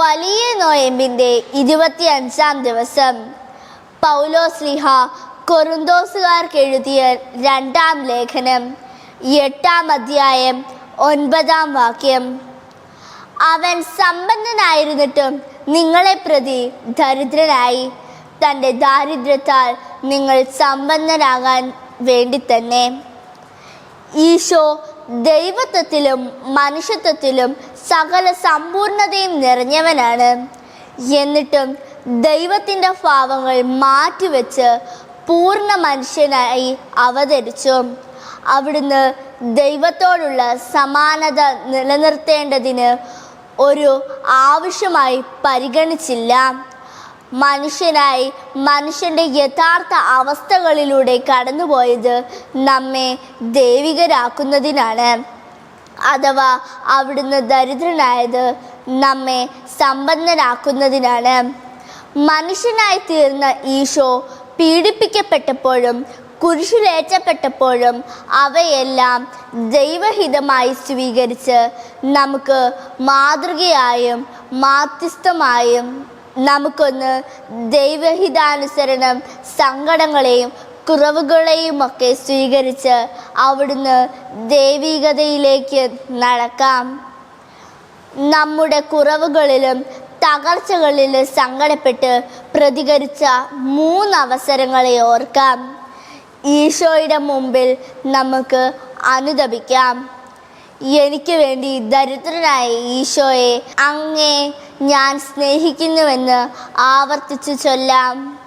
വലിയ നോയമ്പിന്റെ ഇരുപത്തിയഞ്ചാം ദിവസം പൗലോസ്ലിഹ കൊറുന്തോസുകാർക്ക് എഴുതിയ രണ്ടാം ലേഖനം എട്ടാം അധ്യായം ഒൻപതാം വാക്യം. അവൻ സമ്പന്നനായിരുന്നിട്ടും നിങ്ങളെ പ്രതി ദരിദ്രനായി. തന്റെ ദാരിദ്ര്യത്താൽ നിങ്ങൾ സമ്പന്നരാകാൻ വേണ്ടി തന്നെ ഈശോ ദൈവത്വത്തിലും മനുഷ്യത്വത്തിലും സകല സമ്പൂർണതയും നിറഞ്ഞവനാണ്. എന്നിട്ടും ദൈവത്തിന്റെ ഭാവങ്ങൾ മാറ്റിവെച്ച് പൂർണ മനുഷ്യനായി അവതരിച്ചു. അവിടുന്ന് ദൈവത്തോടുള്ള സമാനത നിലനിർത്തേണ്ടതിന് ഒരു ആവശ്യമായി പരിഗണിച്ചില്ല. മനുഷ്യനായി മനുഷ്യന്റെ യഥാർത്ഥ അവസ്ഥകളിലൂടെ കടന്നുപോയത് നമ്മെ ദൈവികരാക്കുന്നതിനാണ്. അഥവാ അവിടുന്ന് ദരിദ്രനായത് നമ്മെ സമ്പന്നനാക്കുന്നതിനാണ്. മനുഷ്യനായി തീർന്ന ഈശോ പീഡിപ്പിക്കപ്പെട്ടപ്പോഴും കുരിശിലേറ്റപ്പെട്ടപ്പോഴും അവയെല്ലാം ദൈവഹിതമായി സ്വീകരിച്ച് നമുക്ക് മാതൃകയായും മാധ്യസ്ഥമായും നമുക്കൊന്ന് ദൈവഹിതാനുസരണം സങ്കടങ്ങളെയും കുറവുകളെയും ഒക്കെ സ്വീകരിച്ച് അവിടുന്ന് ദൈവികതയിലേക്ക് നടക്കാം. നമ്മുടെ കുറവുകളിലും തകർച്ചകളിലും സങ്കടപ്പെട്ട് പ്രതികരിച്ച മൂന്ന് അവസരങ്ങളെ ഓർക്കാം. ഈശോയുടെ മുമ്പിൽ നമുക്ക് അനുദപിക്കാം. എനിക്ക് വേണ്ടി ദരിദ്രനായ ഈശോയെ അങ്ങേ ഞാൻ സ്നേഹിക്കുന്നുവെന്ന് ആവർത്തിച്ചു ചൊല്ലാം.